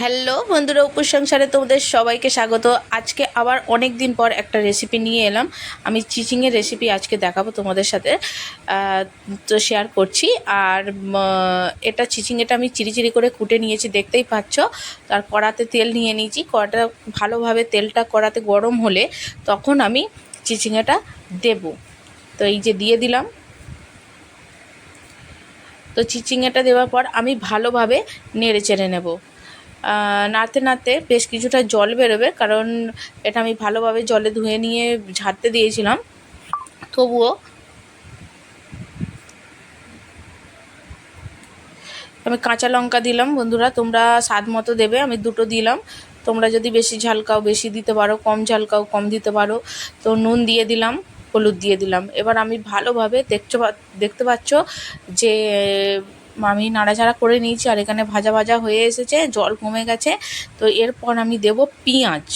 Hello বন্ধুরা উপর সংসারে তোমাদের সবাইকে স্বাগত। আজকে আবার অনেক দিন পর একটা রেসিপি নিয়ে এলাম। আমি চিচিংয়ের রেসিপি আজকে দেখাবো তোমাদের সাথে তো শেয়ার করছি। আর এটা চিচিংয়েটা আমি চিরি চিরি করে কুটে নিয়েছি, দেখতেই পাচ্ছ। তার কড়াতে তেল নিয়ে নিয়েছি। কড়াটা ভালোভাবে তেলটা কড়াতে গরম হলে তখন আমি চিচিংয়েটা দেব। তো এই যে দিয়ে দিলাম। তো চিচিঙ্গাটা দেওয়ার পর আমি ভালোভাবে নেড়ে চেড়ে নেব। নাড়তে নাড়তে বেশ কিছুটা জল বেরোবে, কারণ এটা আমি ভালোভাবে জলে ধুয়ে নিয়ে ঝাড়তে দিয়েছিলাম। তবুও আমি কাঁচা লঙ্কা দিলাম, বন্ধুরা, তোমরা স্বাদ মতো দেবে, আমি দুটো দিলাম। তোমরা যদি বেশি ঝাল খাও, বেশি দিতে পারো, কম ঝাল খাও, কম দিতে পারো। তো নুন দিয়ে দিলাম, হলুদ দিয়ে দিলাম। এবার আমি ভালোভাবে দেখছ দেখতে পাচ্ছ যে আমি নাড়াচাড়া করে নিয়েছি আর এখানে ভাজা ভাজা হয়ে এসেছে, জল কমে গেছে। তো এরপর আমি দেব পেঁয়াজ।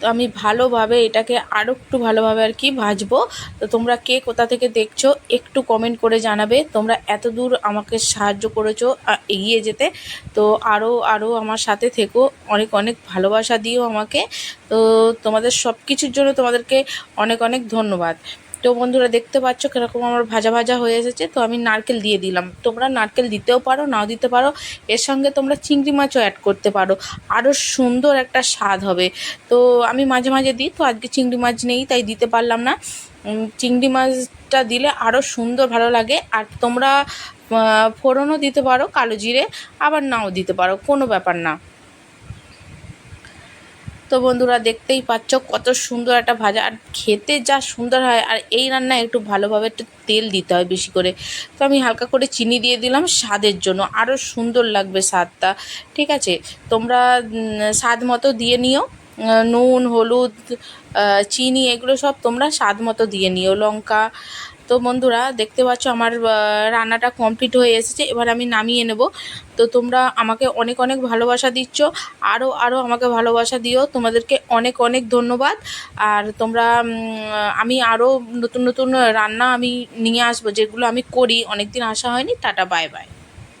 তো আমি ভালোভাবে এটাকে আরও একটু ভালোভাবে আর কি ভাজবো। তো তোমরা কে কোথা থেকে দেখছ, একটু কমেন্ট করে জানাবে। তোমরা এত দূর আমাকে সাহায্য করেছ এগিয়ে যেতে। তো আরও আরও আমার সাথে থেকো। অনেক অনেক ভালোবাসা দিও আমাকে। তো তোমাদের সব কিছুর জন্য তোমাদেরকে অনেক অনেক ধন্যবাদ। তো বন্ধুরা দেখতে পাচ্ছ কীরকম আমার ভাজা ভাজা হয়ে এসেছে, তো আমি নারকেল দিয়ে দিলাম। তোমরা নারকেল দিতেও পারো, নাও দিতে পারো। এর সঙ্গে তোমরা চিংড়ি মাছও অ্যাড করতে পারো। আরও সুন্দর একটা স্বাদ হবে। তো আমি মাঝে মাঝে দিই, তো আজকে চিংড়ি মাছ নেই, তাই দিতে পারলাম না। চিংড়ি মাছটা দিলে আরও সুন্দর ভালো লাগে। আর তোমরা ফোড়নও দিতে পারো, কালো জিরে, আবার নাও দিতে পারো, কোনো ব্যাপার না। তো বন্ধুরা দেখতেই পাচ্ছ কত সুন্দর একটা ভাজা। আর খেতে যা সুন্দর হয়, আর এই রান্নায় একটু ভালোভাবে একটু তেল দিতে হয় বেশি করে। তো আমি হালকা করে চিনি দিয়ে দিলাম স্বাদের জন্য। আরও সুন্দর লাগবে স্বাদটা, ঠিক আছে? তোমরা স্বাদ মতো দিয়ে নিও। নুন, হলুদ চিনি, এগুলো সব তোমরা স্বাদ মতো দিয়ে নিও। লঙ্কা তো বন্ধুরা, দেখতে পাচ্ছ আমার রান্নাটা কমপ্লিট হয়ে এসেছে। এবার আমি নামিয়ে নেব। তো তোমরা আমাকে অনেক অনেক ভালোবাসা দিচ্ছ। আরও আরও আমাকে ভালোবাসা দিও। তোমাদেরকে অনেক অনেক ধন্যবাদ। আর তোমরা আমি আরও নতুন নতুন রান্না আমি নিয়ে আসব, যেগুলো আমি করি। অনেক দিন আসা হয়নি, টাটা বাই বাই